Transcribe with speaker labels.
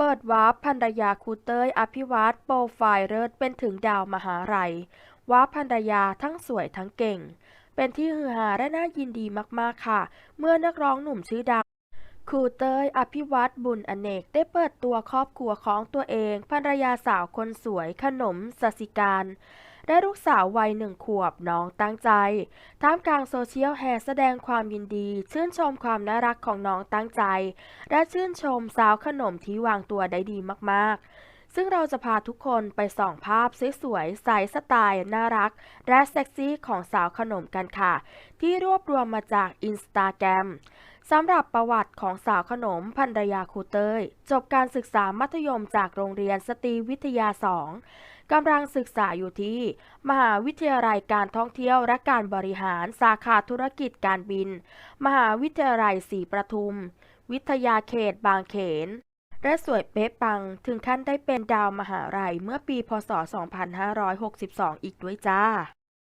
Speaker 1: เปิดวาร์ปภรรยาครูเต้ยอภิวัตโปรไฟล์เลิศเป็นถึงดาวมหาลัยวาร์ปภรรยาทั้งสวยทั้งเก่ง เป็นที่ฮือฮาและน่ายินดีมากๆค่ะ เมื่อนักร้องหนุ่มชื่อดังครูเต้ยอภิวัตบุญอเนกได้เปิดตัวครอบครัวของตัวเองภรรยาสาวคนสวยขนมสสิการ และลูกสาววัยหนึ่งขวบน้องตั้งใจ ท่ามกลางโซเชียลแห่แสดงความยินดี ชื่นชมความน่ารักของน้องตั้งใจ และชื่นชมสาวขนมที่วางตัวได้ดีมากๆซึ่งเราจะพาทุกคนไปส่องภาพสวยๆใสสไตล์ น่ารัก และเซ็กซี่ของสาวขนมกันค่ะ ที่รวบรวมมาจากอินสตาแกรม สำหรับประวัติของสาวขนมภรรยาครูเต้ย จบการศึกษามัธยมจากโรงเรียนสตรีวิทยา 2 กำลังศึกษาอยู่ที่ มหาวิทยาลัยการท่องเที่ยวและการบริหารสาขาธุรกิจการบิน มหาวิทยาลัยศรีประทุม วิทยาเขตบางเขน และสวยเป๊ะปังถึงขั้นได้เป็นดาวมหาลัยเมื่อปีพศ 2562 อีกด้วยจ้า